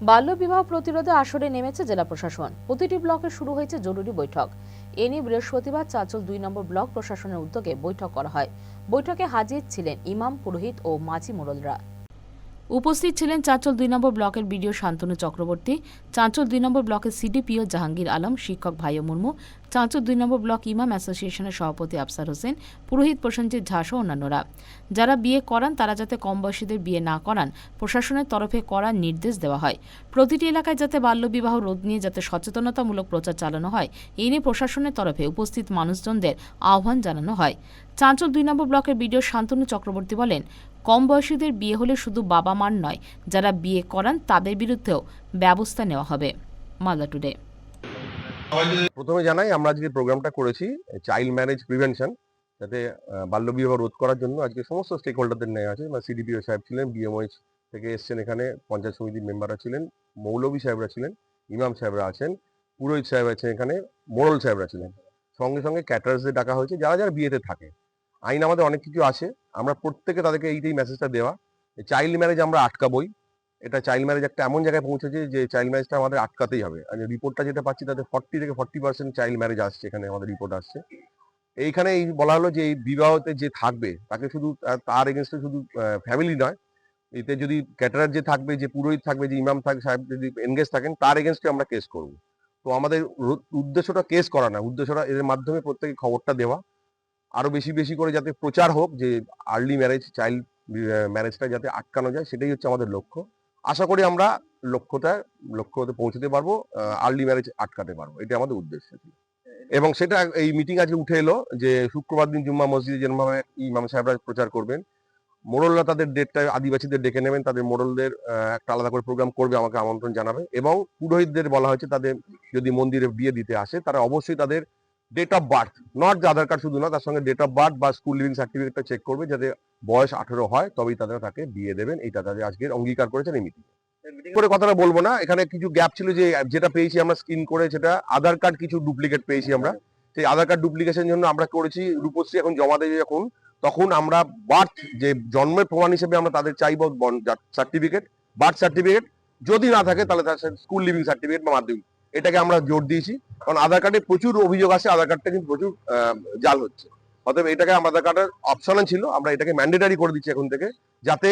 বাল্যবিবাহ প্রতিরোধে আসরে নেমেছে জেলা প্রশাসন। প্রতিটি ব্লকে শুরু হয়েছে জরুরি বৈঠক। এ নিয়ে বৃহস্পতিবার চাঁচল দুই নম্বর ব্লক প্রশাসনের উদ্যোগে বৈঠক করা হয়। বৈঠকে হাজির ছিলেন ইমাম, পুরোহিত ও মাঝি মোড়লরা। উপস্থিত ছিলেন চাঁচল দুই নম্বর ব্লকের বিডিও শান্তনু চক্রবর্তী, চাঁচল দুই নম্বর ব্লকের সিডিপিও জাহাঙ্গীর আলম, শিক্ষক ভাইও মুর্মু, চাঁচল দুই নম্বর ব্লক ইমাম অ্যাসোসিয়েশনের সভাপতি আফসার হোসেন, পুরোহিত প্রসেনজিৎ সহ অন্যান্যরা। যারা বিয়ে করান, তারা যাতে কম বয়সীদের বিয়ে না করান, প্রশাসনের তরফে করার নির্দেশ দেওয়া হয়। প্রতিটি এলাকায় যাতে বাল্যবিবাহ রোধ নিয়ে যাতে সচেতনতামূলক প্রচার চালানো হয়, এই নিয়ে প্রশাসনের তরফে উপস্থিত মানুষজনদের আহ্বান জানানো হয়। চাঁচল দুই নম্বর ব্লকের বিডিও শান্তনু চক্রবর্তী বলেন কম বয়সীদের বিয়ে হলে শুধু বাবা মার নয়, যারা বিয়ে করান তাদের বিরুদ্ধেও ব্যবস্থা নেওয়া হবে। মালদা টুডে প্রথমে জানাই, আমরা আজকে প্রোগ্রামটা করেছি চাইল্ড ম্যারেজ প্রিভেনশন যাতে বাল্যবিবাহ রোধ করার জন্য আজকে সমস্ত স্টেক হোল্ডারদের নেওয়া আছে বা সিডিপিও সাহেব ছিলেন বিএমওইচ থেকে এসছেন এখানে, পঞ্চায়েত সমিতির মেম্বাররা ছিলেন, মৌলভী সাহেবরা ছিলেন, ইমাম সাহেবরা আছেন, পুরোহিত সাহেব আছেন এখানে মোরল সাহেবরা ছিলেন। সঙ্গে সঙ্গে ক্যাটারার্সদের ডাকা হয়েছে, যারা যারা বিয়েতে থাকে। আইন আমাদের অনেক কিছু আছে। আমরা প্রত্যেকে তাদেরকে এইটাই মেসেজটা দেওয়া চাইল্ড ম্যারেজ আমরা আটকাবই। এটা চাইল্ড ম্যারেজ একটা এমন জায়গায় পৌঁছেছে যে চাইল্ড ম্যারেজটা আমাদের আটকাতেই হবে। আর রিপোর্টটা যেটা পাচ্ছি তাতে ফর্টি থেকে ফর্টি পার্সেন্ট চাইল্ড ম্যারেজ আসছে এখানে আমাদের রিপোর্ট আসছে। এইখানে এই বলা হলো যে এই বিবাহতে যে থাকবে, তাকে শুধু তার- এগেনস্টে শুধু ফ্যামিলি নয়, এতে যদি ক্যাটারার যে থাকবে, যে পুরোহিত থাকবে, যে ইমাম থাকবে সাহেব যদি এনগেজ থাকেন, তার এগেনস্টে আমরা কেস করব। তো আমাদের উদ্দেশ্যটা কেস করা না, উদ্দেশ্যটা এর মাধ্যমে প্রত্যেকে খবরটা দেওয়া। আরও বেশি বেশি করে যাতে প্রচার হোক, যে আর্লি ম্যারেজ চাইল্ড ম্যারেজটা যাতে আটকানো যায়, সেটাই হচ্ছে আমাদের লক্ষ্য আশা করি আমরা লক্ষ্যটা, লক্ষ্যতে পৌঁছতে পারব আর্লি ম্যারেজ আটকাতে পারব এটা আমাদের উদ্দেশ্য ছিল। এবং সেটা এই মিটিং আজকে উঠে এলো যে শুক্রবার দিন জুম্মা মসজিদে যেরকমভাবে ইমাম সাহেবরা প্রচার করবেন, মোড়লরা তাদের ডেটটা আদিবাসীদের ডেকে নেবেন, তাদের মোড়লদের একটা আলাদা করে প্রোগ্রাম করবে, আমাকে আমন্ত্রণ জানাবে এবং পুরোহিতদের বলা হয়েছে তাদের যদি মন্দিরে বিয়ে দিতে আসে, তারা অবশ্যই তাদের ডেট অফ বার্থ নট যে আধার কার্ড শুধু না, তার সঙ্গে ডেট অফ বার্থ বা স্কুল লিভিং সার্টিফিকেটটা চেক করবে যাতে বয়স আঠেরো হয়, তবেই তাদের তাকে বিয়ে দেবেন। এটা তাদের আজকের অঙ্গীকার করেছেন এই মিটিং করে কথাটা বলব না, এখানে কিছু গ্যাপ ছিল যে, যেটা পেয়েছি আমরা স্ক্রিন করে, সেটা আধার কার্ড কিছু ডুপ্লিকেট পেয়েছি আমরা। সেই আধার কার্ড ডুপ্লিকেশন জন্য আমরা করেছি, রূপশ্রী এখন জমা দেবে যখন, তখন আমরা বার্থ যে জন্মের প্রমাণ হিসেবে আমরা তাদের চাইব সার্টিফিকেট বার্থ সার্টিফিকেট যদি না থাকে তাহলে তার স্কুল লিভিং সার্টিফিকেট বা মাধ্যমিক। এটাকে আমরা জোর দিয়েছি। কারণ আধার কার্ডে প্রচুর অভিযোগ আছে আধার কার্ডটা কিন্তু প্রচুর জাল হচ্ছে। অতএব এটাকে আমাদের কার্ডের অপশনে ছিল, আমরা এটাকে ম্যান্ডেটারি করে দিচ্ছি এখন থেকে, যাতে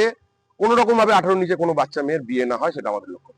কোনো রকম ভাবে আঠারো নিচে কোনো বাচ্চা মেয়ের বিয়ে না হয়, সেটা আমাদের লক্ষ্য